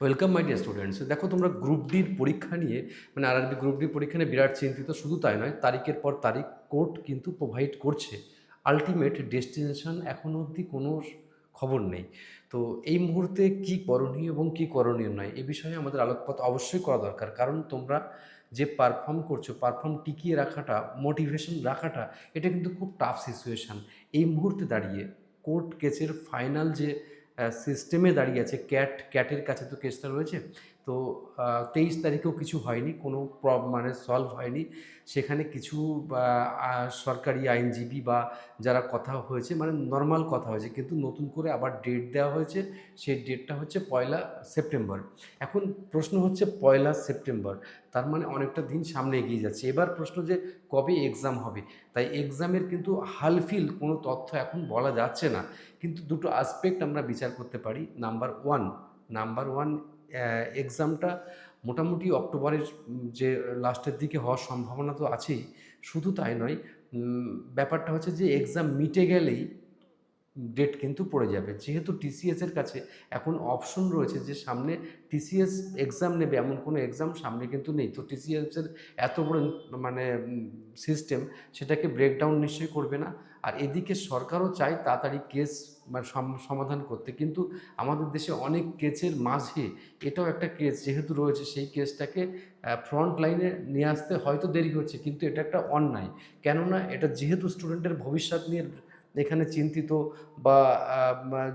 Welcome my dear students দেখো, তোমরা group ডির পরীক্ষা নিয়ে মানে আরআরবি গ্রুপ ডির পরীক্ষা নিয়ে বিরাট চিন্তিত, শুধু তাই নয়, তারিখের পর তারিখ কোর্ট কিন্তু প্রোভাইড করছে। আলটিমেট ডেস্টিনেশন এখনও অবধি কোনো খবর নেই। তো এই মুহূর্তে কি করণীয় এবং কি করণীয় নয়, এ বিষয়ে আমাদের আলোকপাত অবশ্যই করা দরকার। কারণ তোমরা যে পারফর্ম করছ পারফর্ম টিকিয়ে রাখাটা মোটিভেশন রাখাটা, এটা কিন্তু খুব টাফ সিচুয়েশান এই মুহূর্তে দাঁড়িয়ে কোর্ট কেসের ফাইনাল যে সিস্টেমে দাঁড়িয়ে আছে। ক্যাট ক্যাটের কাছে তো কেসটা রয়েছে। তো তেইশ তারিখেও কিছু হয়নি, কোনো প্রব মানে সলভ হয়নি। সেখানে কিছু সরকারি আইনজীবী বা, যারা কথা হয়েছে মানে নর্মাল কথা হয়েছে, কিন্তু নতুন করে আবার ডেট দেওয়া হয়েছে। সেই ডেটটা হচ্ছে পয়লা সেপ্টেম্বর। এখন প্রশ্ন হচ্ছে পয়লা সেপ্টেম্বর। তার মানে অনেকটা দিন সামনে এগিয়ে যাচ্ছে। এবার প্রশ্ন যে কবে এক্সাম হবে? তাই এক্সামের কিন্তু হালফিল কোনো তথ্য এখন বলা যাচ্ছে না। কিন্তু দুটো আসপেক্ট আমরা বিচার করতে পারি। নাম্বার ওয়ান নাম্বার ওয়ান এক্সামটা মোটামুটি অক্টোবরের যে লাস্টের দিকে হওয়ার সম্ভাবনা তো আছেই। শুধু তাই নয় ব্যাপারটা হচ্ছে যে এক্সাম মিটে গেলেই ডেট কিন্তু পড়ে যাবে। যেহেতু টিসিএসের কাছে এখন অপশন রয়েছে যে সামনে টিসিএস এক্সাম নেবে, এমন কোনো এক্সাম সামনে কিন্তু নেই। তো টিসিএস এর এত বড় মানে সিস্টেম সেটাকে ব্রেকডাউন নিশ্চয়ই করবে না। আর এদিকে সরকারও চায় তাড়াতাড়ি কেস মানে সমাধান করতে। কিন্তু আমাদের দেশে অনেক কেসের মাঝে এটাও একটা কেস যেহেতু রয়েছে, সেই কেসটাকে ফ্রন্ট লাইনে নিয়ে আসতে হয়তো দেরি হচ্ছে। কিন্তু এটা একটা অন্যায়। কেননা এটা যেহেতু স্টুডেন্টের ভবিষ্যৎ নিয়ে এখানে চিন্তিত বা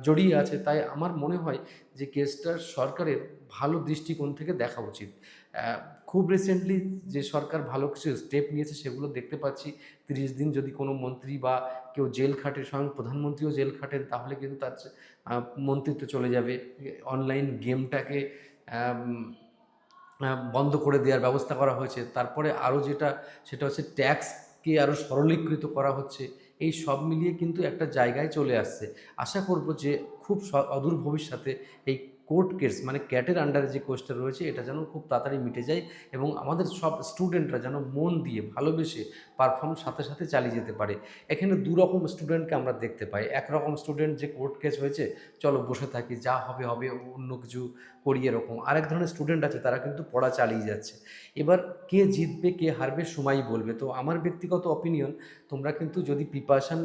জড়িয়ে আছে। তাই আমার মনে হয় যে কেসটা সরকারের ভালো দৃষ্টিকোণ থেকে দেখা উচিত। খুব রিসেন্টলি যে সরকার ভালো কিছু স্টেপ নিয়েছে সেগুলো দেখতে পাচ্ছি। তিরিশ দিন যদি কোনো মন্ত্রী বা কেউ জেল খাটে, স্বয়ং প্রধানমন্ত্রীও জেল খাটেন, তাহলে কিন্তু তার মন্ত্রিত্ব চলে যাবে। অনলাইন গেমটাকে বন্ধ করে দেওয়ার ব্যবস্থা করা হয়েছে। তারপরে আরও যেটা, সেটা হচ্ছে ট্যাক্সকে আরও সরলীকৃত করা হচ্ছে। এই সব মিলিয়ে কিন্তু একটা জায়গায় চলে আসছে। আশা করব যে খুব অদূর ভবিষ্যতে এই কোর্ট কেস মানে ক্যাটের আন্ডারে যে কোর্সটা রয়েছে, এটা যেন খুব তাড়াতাড়ি মিটে যায় এবং আমাদের সব স্টুডেন্টরা যেন মন দিয়ে ভালোবেসে পারফর্ম সাথে সাথে চালিয়ে যেতে পারে। এখানে দু রকম স্টুডেন্টকে আমরা দেখতে পাই। একরকম স্টুডেন্ট যে কোর্ট কেস হয়েছে, চলো বসে থাকি, যা হবে হবে, অন্য কিছু করি এরকম। আরেক ধরনের স্টুডেন্ট আছে, তারা কিন্তু পড়া চালিয়ে যাচ্ছে। এবার কে জিতবে, কে হারবে সময় বলবে। তো আমার ব্যক্তিগত অপিনিয়ন তোমরা কিন্তু যদি প্রিপারেশান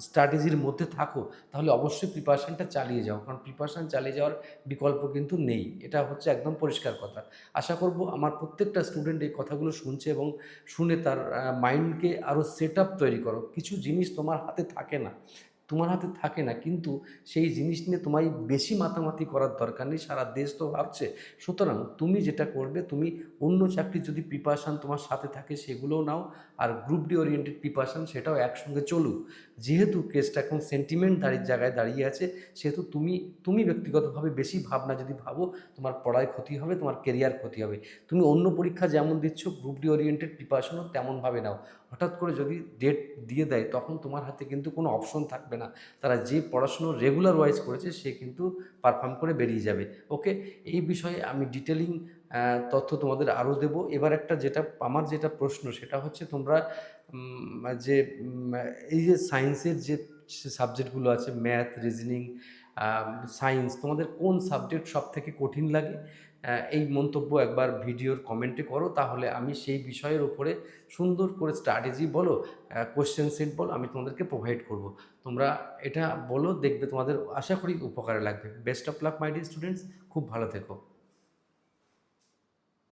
স্ট্র্যাটেজির মধ্যে থাকো, তাহলে অবশ্যই প্রিপারেশানটা চালিয়ে যাও। কারণ প্রিপারেশান চালিয়ে যাওয়ার বিকল্প কিন্তু নেই। এটা হচ্ছে একদম পরিষ্কার কথা। আশা করব আমার প্রত্যেকটা স্টুডেন্ট এই কথাগুলো শুনছে এবং শুনে তার মাইন্ডকে আরও সেট আপ তৈরি করো। কিছু জিনিস তোমার হাতে থাকে না। তোমার হাতে থাকে না, কিন্তু সেই জিনিস নিয়ে তোমায় বেশি মাতামাতি করার দরকার নেই, সারা দেশ তো ভাবছে। সুতরাং তুমি যেটা করবে, তুমি অন্য চাকরির যদি প্রিপারেশান তোমার সাথে থাকে সেগুলোও নাও, আর গ্রুপ ডি ওরিয়েন্টেড প্রিপারেশান সেটাও একসঙ্গে চলুক। যেহেতু কেসটা এখন সেন্টিমেন্ট দাঁড়িয়ে জায়গায় দাঁড়িয়ে আছে, সেহেতু তুমি তুমি ব্যক্তিগতভাবে বেশি ভাবনা যদি ভাবো, তোমার পড়ায় ক্ষতি হবে, তোমার কেরিয়ার ক্ষতি হবে। তুমি অন্য পরীক্ষা যেমন দিচ্ছ গ্রুপ ডি ওরিয়েন্টেড প্রিপারেশনও তেমনভাবে নাও। হঠাৎ করে যদি ডেট দিয়ে দেয়, তখন তোমার হাতে কিন্তু কোনো অপশন থাকবে না। তারা যে পড়াশুনো রেগুলার ওয়াইজ করেছে, সে কিন্তু পারফর্ম করে বেরিয়ে যাবে। ওকে এই বিষয়ে আমি ডিটেলিং তথ্য তোমাদের আরও দেবো। এবার একটা যেটা, আমার যেটা প্রশ্ন, সেটা হচ্ছে তোমরা যে এই যে সায়েন্সের যে সাবজেক্টগুলো আছে ম্যাথ রিজনিং সায়েন্স তোমাদের কোন সাবজেক্ট সব থেকে কঠিন লাগে? এই মন্তব্য একবার ভিডিওর কমেন্টে করো, তাহলে আমি সেই বিষয়ের উপরে সুন্দর করে স্ট্র্যাটেজি বলো কোশ্চেন সেট বলো, আমি তোমাদেরকে প্রোভাইড করব। তোমরা এটা বলো, দেখবে তোমাদের আশা করি উপকারে লাগবে। Best of luck my dear students খুব ভালো থেকো।